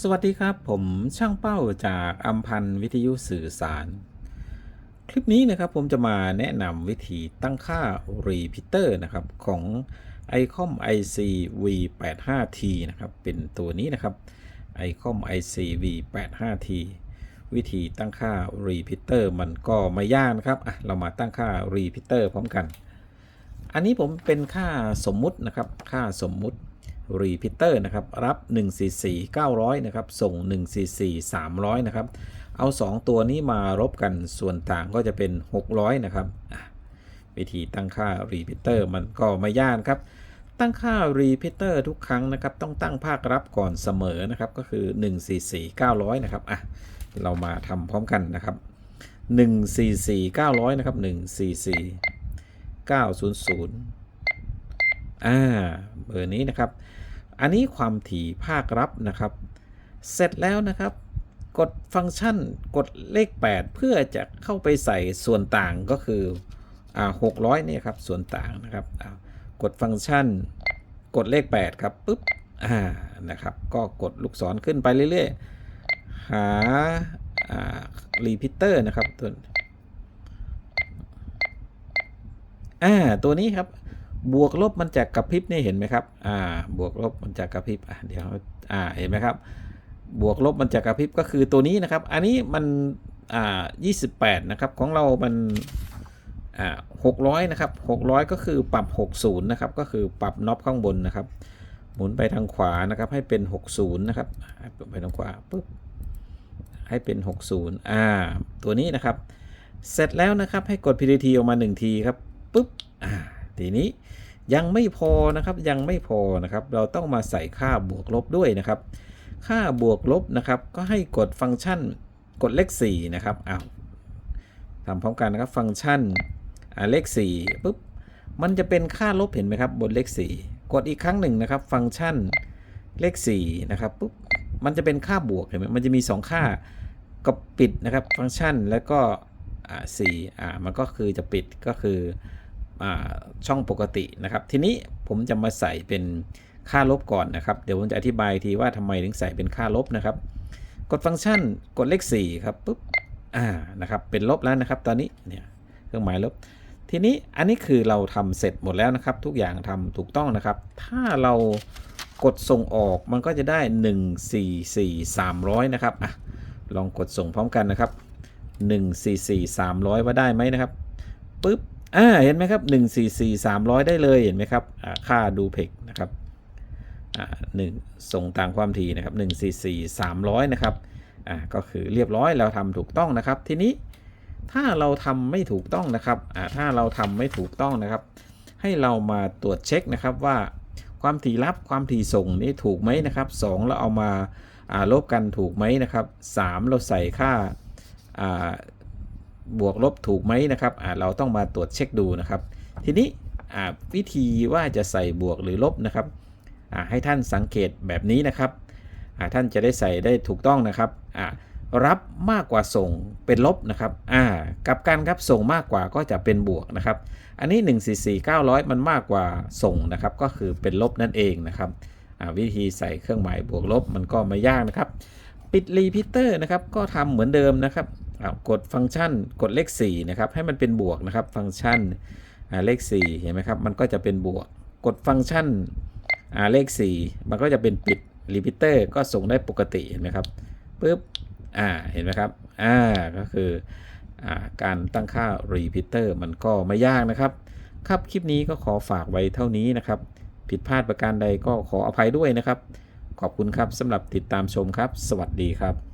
สวัสดีครับผมช่างเป้าจากอัมพันธ์วิทยุสื่อสาร คลิปนี้นะครับผมจะมาแนะนำวิธีตั้งค่า Repeater นะครับของ ICOM IC V85T นะครับเป็นตัวนี้นะครับ ICOM IC V85T วิธีตั้งค่า Repeater มันก็ไม่ยากนะครับอะเรามาตั้งค่า Repeater พร้อมกัน อันนี้ผมเป็นค่าสมมุตินะครับค่าสมมุติ repeater นะครับ รับ 144 900 นะครับ ส่ง 144 300 นะครับ เอา 2 ตัวนี้มารบกันส่วนต่างก็จะเป็น 600 นะครับ วิธีตั้งค่า repeater มันก็ไม่ยากครับ ตั้งค่า repeater ทุกครั้งนะครับ ต้องตั้งภาครับก่อนเสมอนะครับ ก็คือ 144 900 นะครับ อะ เรามาทำพร้อมกันนะครับ 144 900 นะครับ 144 900อ่า เบอร์นี้นะครับ อันนี้ความถี่ภาครับนะครับ เสร็จแล้วนะครับ กดฟังก์ชันกดเลข 8 เพื่อจะเข้าไปใส่ส่วนต่างก็คืออ่า600เนี่ยครับส่วนต่างนะครับกดฟังก์ชัน กดเลข 8 ครับปุ๊บอ่านะครับ ก็กดลูกศรขึ้นไปเรื่อยๆ หาอ่ารีพิเตอร์นะครับตัวอ่าตัวนี้ครับ บวกลบมันจะกระพริบนี่เห็นไหมครับ อ่า บวกลบมันจะกระพริบ อ่าเดี๋ยว อ่า เห็นไหมครับ บวกลบมันจะกระพริบก็คือตัวนี้นะครับ อันนี้มัน อ่า28นะครับ ของเรา มัน อ่า600นะครับ600ก็คือปรับ60นะครับ ก็คือปรับน็อปข้างบนนะครับ หมุนไปทางขวานะครับ ให้เป็น60นะครับ ไปทางขวาปุ๊บ ให้เป็น60อ่า ตัวนี้นะครับ เสร็จแล้วนะครับ ให้กด PDT ออกมา1ทีครับ ปุ๊บ อ่า ทีนี้ยังไม่พอนะครับยังไม่พอนะครับเราต้องมาใส่ค่าบวกลบด้วยนะครับ ค่าบวกลบนะครับก็ให้กดฟังก์ชันกดเลข4นะครับอ้าวทำพร้อมกันนะครับฟังก์ชันเลข4ปุ๊บมันจะเป็นค่าลบเห็นไหมครับบนเลข 4 กดอีกครั้งหนึ่งนะครับ ฟังก์ชันเลข4นะครับปุ๊บมันจะเป็นค่าบวกเห็นไหมมันจะมี 2 ค่าก็ปิดนะครับฟังก์ชันแล้วก็อ่า4อ่ามันก็คือจะปิดก็คือ ช่องปกตินะครับ ทีนี้ผมจะมาใส่เป็นค่าลบก่อนนะครับ เดี๋ยวผมจะอธิบายทีว่าทำไมถึงใส่เป็นค่าลบนะครับ กดฟังก์ชันกดเลข4ครับปุ๊บอ่านะครับเป็นลบแล้วนะครับ ตอนนี้เนี่ยเครื่องหมายลบ ทีนี้อันนี้คือเราทำเสร็จหมดแล้วนะครับ ทุกอย่างทำถูกต้องนะครับ ถ้าเรากดส่งออกมันก็จะได้ 1 4 4 300 นะครับอะลองกดส่งพร้อมกันนะครับ 1 4 4 300 ว่าได้ไหมนะครับปุ๊บ อ่าเห็นไหมครับ 1 4 4 300 ได้เลยเห็นไหมครับค่าดูเพกนะครับอ่าหนึ่งส่งตามความถี่นะครับ1 4 4 300 นะครับอ่าก็คือเรียบร้อยเราทำถูกต้องนะครับ ทีนี้ถ้าเราทำไม่ถูกต้องนะครับอ่าถ้าเราทำไม่ถูกต้องนะครับ ให้เรามาตรวจเช็คนะครับว่าความถี่รับความถี่ส่งนี่ถูกไหมนะครับ 2 เราเอามาอ่าลบกันถูกไหมนะครับ 3 เราใส่ค่าอ่า บวกลบถูกไหมนะครับเราต้องมาตรวจเช็คดูนะครับ ทีนี้วิธีว่าจะใส่บวกหรือลบนะครับให้ท่านสังเกตแบบนี้นะครับท่านจะได้ใส่ได้ถูกต้องนะครับรับมากกว่าส่งเป็นลบนะครับกับการครับส่งมากกว่าก็จะเป็นบวกนะครับ อันนี้ 1 4 4 900 มันมากกว่าส่งนะครับก็คือเป็นลบนั่นเองนะครับวิธีใส่เครื่องหมายบวกลบมันก็ไม่ยากนะครับ ปิดรีพิเตอร์นะครับก็ทำเหมือนเดิมนะครับ กดฟังก์ชันกดเลข4นะครับให้มันเป็นบวกนะครับฟังก์ชันเลข4เห็นไหมครับมันก็จะเป็นบวก กดฟังก์ชันเลข 4 มันก็จะเป็นปิดรีพิเตอร์ก็ส่งได้ปกติเห็นไหมครับปุ๊บอ่าเห็นไหมครับอ่าก็คืออ่าการตั้งค่ารีพิเตอร์มันก็ไม่ยากนะครับ ครับคลิปนี้ก็ขอฝากไว้เท่านี้นะครับ ผิดพลาดประการใดก็ขออภัยด้วยนะครับ ขอบคุณครับสำหรับติดตามชมครับ สวัสดีครับ